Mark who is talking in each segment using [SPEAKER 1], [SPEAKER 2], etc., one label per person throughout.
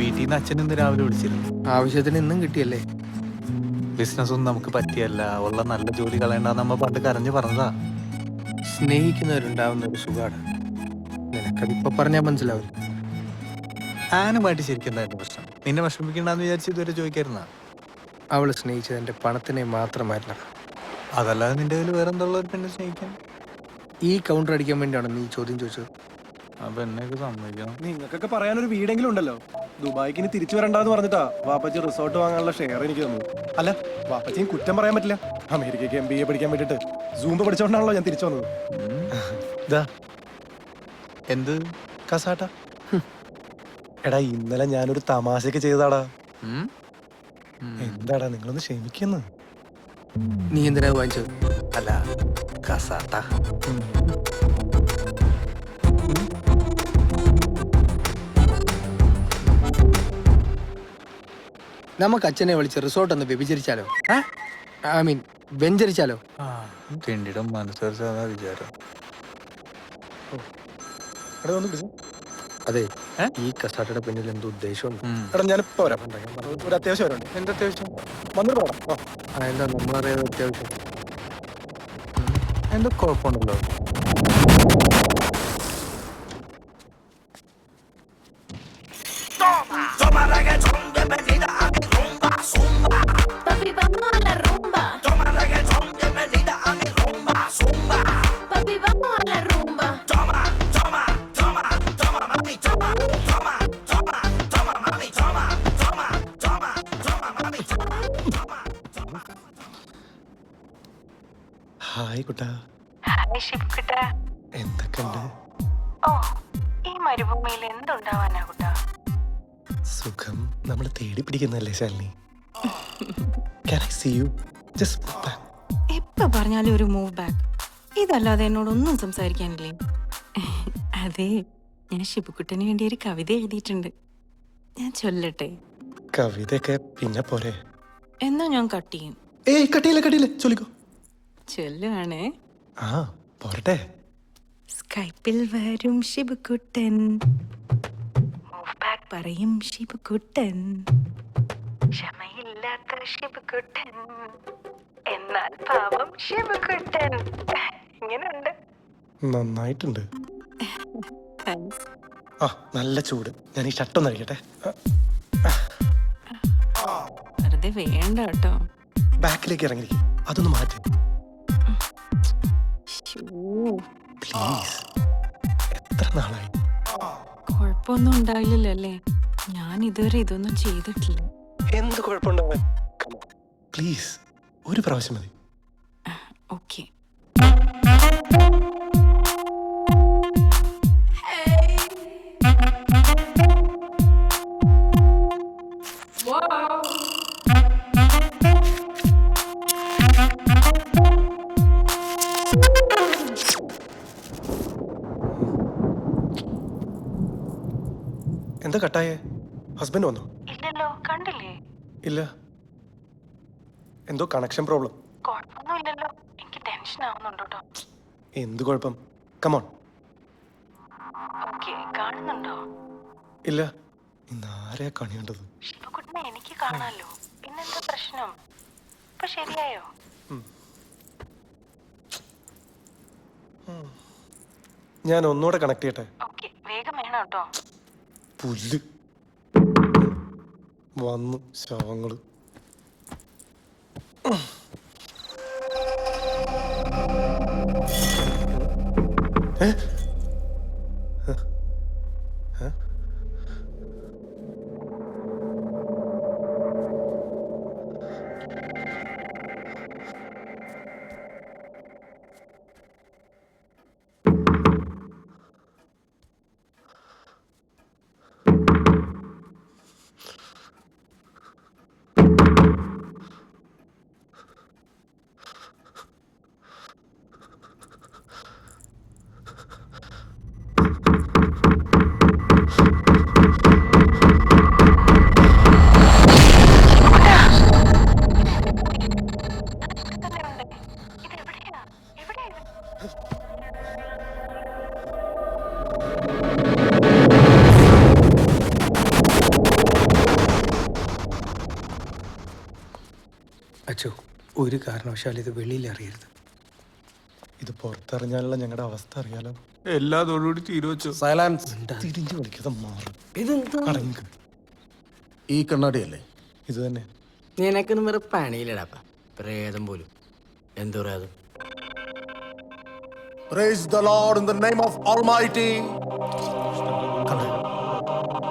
[SPEAKER 1] വീട്ടിൽ നിന്ന് അച്ഛൻ ഇന്ന് രാവിലെ വിളിച്ചിരുന്നു.
[SPEAKER 2] ആവശ്യത്തിന് ഇന്നും കിട്ടിയല്ലേ?
[SPEAKER 1] ബിസിനസ് ഒന്നും നമുക്ക് പറ്റിയല്ല. ഉള്ള നല്ല ജോലി കളയണ്ടെന്ന് നമ്മ പണ്ട് കരഞ്ഞു പറഞ്ഞതാ.
[SPEAKER 2] സ്നേഹിക്കുന്നവരുണ്ടാവുന്ന ഒരു സുഖാണ്. നിനക്കതിപ്പോ പറഞ്ഞാൽ മനസ്സിലാവില്ല
[SPEAKER 1] ആനുമായിട്ട് ശരിക്കും എന്തായിരുന്നു പ്രശ്നം. നിന്നെ വിഷമിക്കണ്ടെന്ന് വിചാരിച്ച് ഇതുവരെ ചോദിക്കായിരുന്ന?
[SPEAKER 2] അവൾ സ്നേഹിച്ചത് എന്റെ പണത്തിനെ മാത്രമായിരുന്ന.
[SPEAKER 1] അതല്ലാതെ നിന്റെ കയ്യിൽ വേറെ എന്തുള്ള ഒരു പെണ്ണെ സ്നേഹിക്കാൻ?
[SPEAKER 2] ഈ കൗണ്ടർ അടിക്കാൻ വേണ്ടിയാണ് നീ ചോദ്യം ചോദിച്ചത്?
[SPEAKER 1] അപ്പൊ എന്നെ സമ്മതിക്കണം.
[SPEAKER 3] നിങ്ങൾക്കൊക്കെ പറയാനൊരു വീടെങ്കിലും ഉണ്ടല്ലോ. ദുബായിക്ക് ഇനി തിരിച്ചു വരണ്ടാന്ന് പറഞ്ഞിട്ടാ വാപ്പച്ചി റിസോർട്ട് വാങ്ങാനുള്ള ഷെയർ എനിക്ക് തന്നു അല്ല വാപ്പച്ചിയും കുറ്റം പറയാൻ പറ്റില്ല. അമേരിക്കയ്ക്ക് എം ബി എ പഠിക്കാൻ വേണ്ടിട്ട് സൂമ്പ് പഠിച്ചോണ്ടാണല്ലോ ഞാൻ തിരിച്ചു വന്നത്. ഇതാ
[SPEAKER 1] എന്ത്?
[SPEAKER 3] കസാട്ട? എടാ ഇന്നലെ ഞാനൊരു തമാശക്ക്?
[SPEAKER 1] ഉം.
[SPEAKER 3] എന്താടാ നിങ്ങളൊന്ന് ക്ഷമിക്കുന്നു?
[SPEAKER 2] നീ എന്തിനാ വാങ്ങിച്ചത്?
[SPEAKER 1] അല്ല കസാട്ട.
[SPEAKER 2] നമുക്ക് അച്ഛനെ വിളിച്ച് റിസോർട്ട് ഒന്ന് വ്യഭിചരിച്ചാലോ? I mean വെഞ്ചരിച്ചാലോ?
[SPEAKER 1] തിണ്ടിയുടെ മനസ്സറിച്ചാ വിചാരം.
[SPEAKER 3] എടാ ഒന്ന് വിളിച്ച്.
[SPEAKER 2] അതെ ഈ കസാട്ടയുടെ പിന്നിൽ എന്തോ ഉദ്ദേശമുണ്ട്.
[SPEAKER 3] എടാ ഞാനിപ്പോ വരാം. ഒരു അത്യാവശ്യം വരണ്ടേ
[SPEAKER 1] എന്താ അത്യാവശ്യം?
[SPEAKER 3] വന്നിട്ട് പോടാ. ആ.
[SPEAKER 2] ആ എന്താ നമ്മളറിയാതെ അത്യാവശ്യം?
[SPEAKER 1] എന്താ കുഴപ്പമുണ്ടല്ലോ?
[SPEAKER 3] ഹായ് എന്തൊക്കെയുണ്ട്?
[SPEAKER 4] ഓ ഈ മരുഭൂമിയിൽ എന്തുണ്ടാവാനാ കുട്ടാ?
[SPEAKER 3] സുഖം. നമ്മൾ തേടി പിടിക്കുന്നല്ലേ Shalini? Can I see you? Just look back.
[SPEAKER 4] എപ്പോ പറഞ്ഞാലും ഒരു മൂവ് ബാക്ക് ഇതല്ലാതെ എന്നോടൊന്നും സംസാരിക്കാനില്ലേ? അതെ ഞാൻ ഷിബുക്കുട്ടന് വേണ്ടി ഒരു കവിത എഴുതിയിട്ടുണ്ട്. ഞാൻ ചൊല്ലട്ടെ?
[SPEAKER 3] കവിതയൊക്കെ പിന്നെ പോരെ.
[SPEAKER 4] എന്നാ ഞാൻ കട്ട് ചെയ്യും.
[SPEAKER 3] ഏയ് കട്ടിയില്ല കട്ടിയില്ല ചൊല്ലിക്കോ.
[SPEAKER 4] ചൊല്ലുവാണേ.
[SPEAKER 3] ആ പോരട്ടെ.
[SPEAKER 4] സ്കൈപ്പിൽ വരും ബാക്ക് പറയും ഷിബുക്കുട്ടൻ ക്ഷമയില്ലാത്ത ഷിബുക്കുട്ടൻ എന്നാൽ പാവം ഷിബുക്കുട്ടൻ ഇങ്ങനെയുണ്ട്
[SPEAKER 3] നന്നായിട്ടുണ്ട്. ആ നല്ല ചൂട്. ഞാൻ ഈ ഷട്ടൊന്ന് അഴിക്കട്ടെ
[SPEAKER 4] വെറുതെ വേണ്ട കേട്ടോ.
[SPEAKER 3] ബാക്കിലേക്ക് ഇറങ്ങിയിരിക്കും. അതൊന്ന് മാറ്റി. പ്ലീസ് എത്ര നാളായി?
[SPEAKER 4] കുഴപ്പമൊന്നും ഉണ്ടാവില്ലല്ലോ അല്ലേ ഞാൻ ഇതുവരെ ഇതൊന്നും ചെയ്തിട്ടില്ല.
[SPEAKER 3] എന്ത് കുഴപ്പമുണ്ടാവാൻ? പ്ലീസ് ഒരു പ്രാവശ്യം മതി.
[SPEAKER 4] ഓക്കെ
[SPEAKER 3] എന്താ കട്ടായേ? ഹസ്ബൻഡ് വന്നോ?
[SPEAKER 4] ഇല്ലല്ലോ കണ്ടില്ലേ?
[SPEAKER 3] ഇല്ല. എന്തോ കണക്ഷൻ പ്രോബ്ലം
[SPEAKER 4] കുഴപ്പമൊന്നും ഇല്ലല്ലോ എനിക്ക് ടെൻഷൻ ആവുന്നുണ്ട് കേട്ടോ.
[SPEAKER 3] എന്ത് കുഴപ്പം? കമോൺ
[SPEAKER 4] ഓക്കെ കാണുന്നുണ്ടോ?
[SPEAKER 3] ഇല്ല. ഇന്ന് ആരെയാ കണിയേണ്ടത്?
[SPEAKER 4] ശിവകുട്ടിനെ എനിക്ക് കാണാലോ. പിന്നെന്താ പ്രശ്നം? ഇപ്പൊ ശരിയായോ?
[SPEAKER 3] ഞാൻ ഒന്നുകൂടെ കണക്ട് ചെയ്യട്ടെ?
[SPEAKER 4] ഓക്കെ വേഗം വേണം കേട്ടോ.
[SPEAKER 3] പുല്ല് വന്നു ശവങ്ങൾ ഏ?
[SPEAKER 2] അച്ചു ഒരു കാരണവശാലും ഇത് വെളിയിൽ അറിയരുത്.
[SPEAKER 3] ഇത് പുറത്തറിഞ്ഞാലുള്ള ഞങ്ങളുടെ അവസ്ഥ അറിയാലോ?
[SPEAKER 1] എല്ലാ തീരുവച്ചു
[SPEAKER 5] സൈലൻസ്
[SPEAKER 3] തിരിഞ്ഞു മാറും.
[SPEAKER 5] ഇതെന്താ? ഈ കണ്ണാടിയല്ലേ?
[SPEAKER 3] ഇത് തന്നെ.
[SPEAKER 6] നിനക്കൊന്നും വേറെ പണിയില്ലടാപ്പ പ്രേതം പോലും. എന്ത് പ്രേതം?
[SPEAKER 5] Praise the lord in the name of Almighty.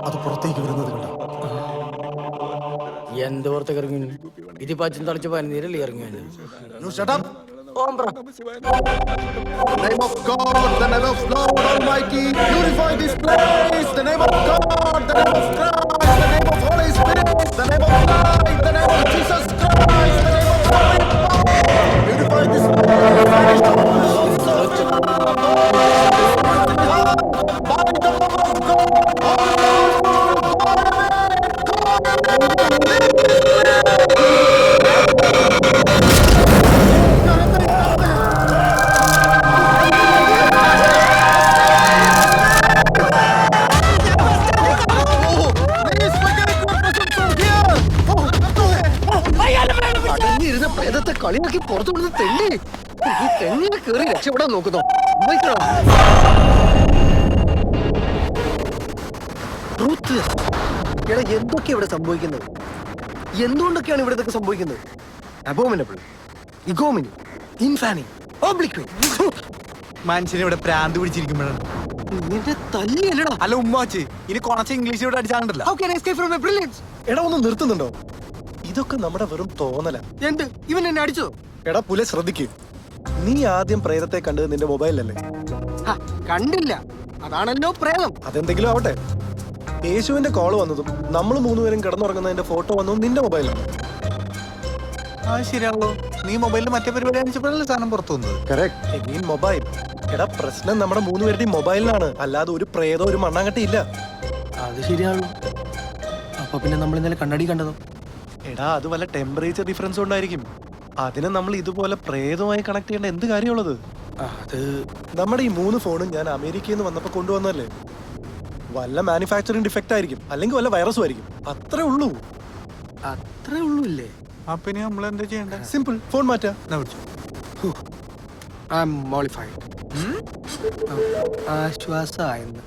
[SPEAKER 3] അത് പുറത്തേക്ക് വരുന്നത് കണ്ടോ?
[SPEAKER 6] എന്ത് പുറത്തേക്ക് ഇറങ്ങി ഇതിപ്പോ അച്ഛൻ തളിച്ച് പനിനീരല്ലേ ഇറങ്ങി വന്നത്
[SPEAKER 5] you shut up
[SPEAKER 6] Om bro
[SPEAKER 5] The name of God, the name of Lord Almighty, purify this place. The name of God, the name of Christ, the name of Holy Spirit, the name of light, the name of
[SPEAKER 2] കളിയാക്കി പുറത്തു വിടുന്ന തെണ്ടി ഈ തെങ്ങിനെ കയറി രക്ഷപ്പെടാൻ നോക്കുന്നു. എടാ എന്തൊക്കെയാ ഇവിടെ സംഭവിക്കുന്നത്? എന്തുകൊണ്ടൊക്കെയാണ് ഇവിടെ ഇതൊക്കെ സംഭവിക്കുന്നത്? അബോമിനബിൾ ഇഗോമിനി ഇൻഫാനി
[SPEAKER 1] മനുഷ്യനെ ഇവിടെ പ്രാന്ത് പിടിച്ചിരിക്കുമ്പോഴാണ്.
[SPEAKER 2] നിന്റെ തല്ലിയല്ലടാ
[SPEAKER 1] അല്ല ഉമ്മാച്ച് ഇനി കുറച്ച് ഇംഗ്ലീഷ് ഇവിടെ അടിച്ചാണ്ടല്ലോ
[SPEAKER 3] എടാ ഒന്ന് നിർത്തുന്നുണ്ടോ? ഇതൊക്കെ നമ്മുടെ വെറും തോന്നല.
[SPEAKER 2] എന്ത്? ഇവൻ എന്നെ അടിച്ചോ
[SPEAKER 3] എടാ പുല ശ്രദ്ധിക്കൂ. നീ ആദ്യം പ്രേതത്തെ കണ്ടത് നിന്റെ മൊബൈലല്ലേ
[SPEAKER 2] ഹ, കണ്ടില്ല. അതാണല്ലോ പ്രേതം.
[SPEAKER 3] അതെന്തെങ്കിലും ആവട്ടെ. യേശുവിന്റെ കോൾ വന്നതും നമ്മൾ മൂന്നുപേരും കിടന്നുറങ്ങുന്നതിന്റെ ഫോട്ടോ വന്നതും നിന്റെ മൊബൈലാണ്.
[SPEAKER 1] ആ ശരിയാണല്ലോ നീ മൊബൈലിൽ മറ്റേ പരിപാടി കാണിച്ചപ്പോഴല്ലേ സാധനം പുറത്തു വന്നത്?
[SPEAKER 3] മൊബൈൽ എടാ പ്രശ്നം നമ്മുടെ മൂന്നുപേരുടെയും മൊബൈലിലാണ്. അല്ലാതെ ഒരു പ്രേതോ ഒരു മണ്ണാങ്കട്ടി ഇല്ല.
[SPEAKER 2] അത് ശരിയാണല്ലോ. അപ്പൊ പിന്നെ നമ്മൾ ഇന്നലെ കണ്ണടി കണ്ടതോ?
[SPEAKER 3] എടാ അത് വല്ല ടെമ്പറേച്ചർ ഡിഫറൻസ് കൊണ്ടായിരിക്കും. അതിനെ നമ്മൾ ഇതുപോലെ പ്രേതവുമായി കണക്ട് ചെയ്യേണ്ട എന്ത് കാര്യമുള്ളത്?
[SPEAKER 2] അത്
[SPEAKER 3] നമ്മുടെ ഈ മൂന്ന് ഫോണും ഞാൻ അമേരിക്കയിൽ നിന്ന് വന്നപ്പോൾ കൊണ്ടുവന്നല്ലേ വല്ല മാനുഫാക്ചറിങ് ഡിഫക്റ്റ് ആയിരിക്കും അല്ലെങ്കിൽ വല്ല വൈറസും ആയിരിക്കും. അത്രേ ഉള്ളൂ.
[SPEAKER 2] അത്രേ ഉള്ളൂ ഇല്ലേ?
[SPEAKER 1] അപ്പൊ ഇനി നമ്മൾ എന്താ ചെയ്യണ്ട?
[SPEAKER 3] സിമ്പിൾ ഫോൺ മാറ്റാ.
[SPEAKER 2] I mollified ആശ്വാസമായെന്ന്.